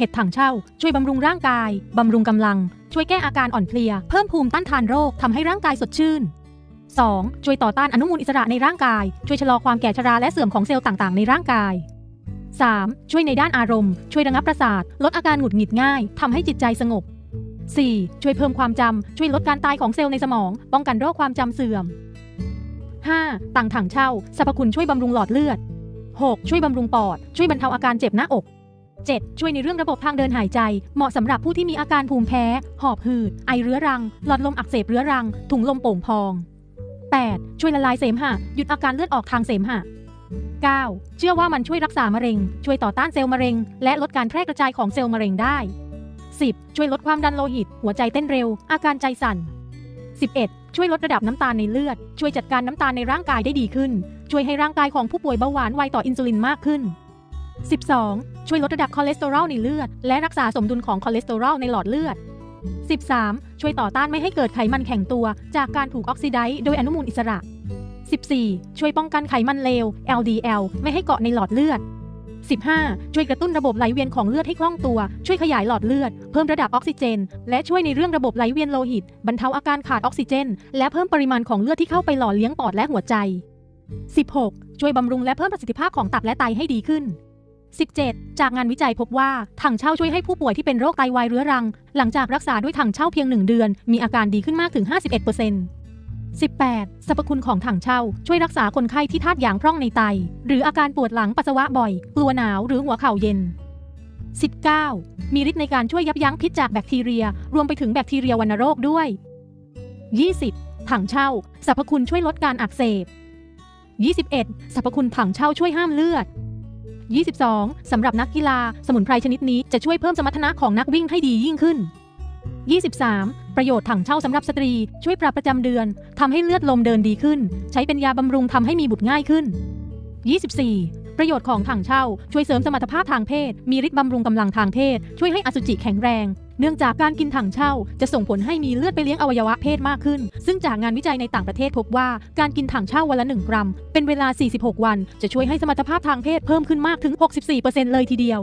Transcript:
เห็ดถังเช่า ช่วยบำรุงร่างกาย บำรุงกำลัง ช่วยแก้อาการอ่อนเพลีย เพิ่มภูมิต้านทานโรคทำให้ร่างกายสดชื่น 2. ช่วยต่อต้านอนุมูลอิสระในร่างกาย ช่วยชะลอความแก่ชราและเสื่อมของเซลล์ต่างๆ ในร่างกาย 3. ช่วยในด้านอารมณ์ ช่วยระงับประสาท ลดอาการหงุดหงิดง่ายทำให้จิตใจสงบ 4. ช่วยเพิ่มความจำ ช่วยลดการตายของเซลล์ในสมอง ป้องกันโรคความจำเสื่อม 5. ต่างถังเช่าสรรพคุณช่วยบำรุงหลอดเลือด 6. ช่วยบำรุงปอด ช่วยบรรเทาอาการเจ็บหน้าอก 7. ช่วยในเรื่องระบบทางเดินหายใจ เหมาะสำหรับผู้ที่มีอาการภูมิแพ้ หอบหืด ไอเรื้อรัง หลอดลมอักเสบเรื้อรัง ถุงลมโป่งพอง 8. ช่วยละลายเสมหะ หยุดอาการเลือดออกทางเสมหะ 9. เชื่อว่ามันช่วยรักษามะเร็ง ช่วยต่อต้านเซลล์มะเร็ง และลดการแพร่กระจายของเซลล์มะเร็งได้ 10. ช่วยลดความดันโลหิต หัวใจเต้นเร็ว อาการใจสั่น 11. ช่วยลดระดับน้ำตาลในเลือด ช่วยจัดการน้ำตาลในร่างกายได้ดีขึ้น ช่วยให้ร่างกายของผู้ป่วยเบาหวานไวต่ออินซูลินมากขึ้น 12. ช่วยลดระดับคอเลสเตอรอลในเลือด และรักษาสมดุลของคอเลสเตอรอลในหลอดเลือด 13. ช่วยต่อต้านไม่ให้เกิดไขมันแข็งตัว จากการถูกออกซิไดซ์โดยอนุมูลอิสระ 14. ช่วยป้องกันไขมันเลว LDL ไม่ให้เกาะในหลอดเลือด 15. ช่วยกระตุ้นระบบไหลเวียนของเลือดให้คล่องตัว ช่วยขยายหลอดเลือด เพิ่มระดับออกซิเจน และช่วยในเรื่องระบบไหลเวียนโลหิต บรรเทาอาการขาดออกซิเจน และเพิ่มปริมาณของเลือดที่เข้าไปหล่อเลี้ยงปอดและหัวใจ 16. ช่วยบำรุงและเพิ่มประสิทธิภาพของตับและไตให้ดีขึ้น 17. จากงานวิจัยพบว่าถังเช่าช่วยให้ผู้ป่วยที่เป็นโรคไตวายเรื้อรัง หลังจากรักษาด้วยถังเช่าเพียง 1 เดือน มีอาการดีขึ้นมากถึง 51% 18. สรรพคุณของถังเช่า ช่วยรักษาคนไข้ที่ธาตุหยางพร่องในไต หรืออาการปวดหลังปัสสาวะบ่อย กลัวหนาวหรือหัวเข่าเย็น 19. มีฤทธิ์ในการช่วยยับยั้งพิษจากแบคทีเรีย รวมไปถึงแบคทีเรียวัณโรคด้วย 20. ถังเช่าสรรพคุณช่วยลดการอักเสบ 21. สรรพคุณถังเช่าช่วยห้ามเลือด 22. สำหรับนักกีฬา สมุนไพรชนิดนี้จะช่วยเพิ่มสมรรถนะของนักวิ่งให้ดียิ่งขึ้น 23. ประโยชน์ถังเช่าสำหรับสตรี ช่วยปรับประจำเดือนทำให้เลือดลมเดินดีขึ้น ใช้เป็นยาบำรุงทำให้มีบุตรง่ายขึ้น 24. ประโยชน์ของถังเช่า ช่วยเสริมสมรรถภาพทางเพศ มีฤทธิ์บำรุงกำลังทางเพศ ช่วยให้อสุจิแข็งแรง เนื่องจากการกินถังเช่า จะส่งผลให้มีเลือดไปเลี้ยงอวัยวะเพศมากขึ้น ซึ่งจากงานวิจัยในต่างประเทศพบว่าการกินถังเช่าวันละ 1 กรัม เป็นเวลา 46 วัน จะช่วยให้สมรรถภาพทางเพศเพิ่มขึ้นมากถึง 64%เลยทีเดียว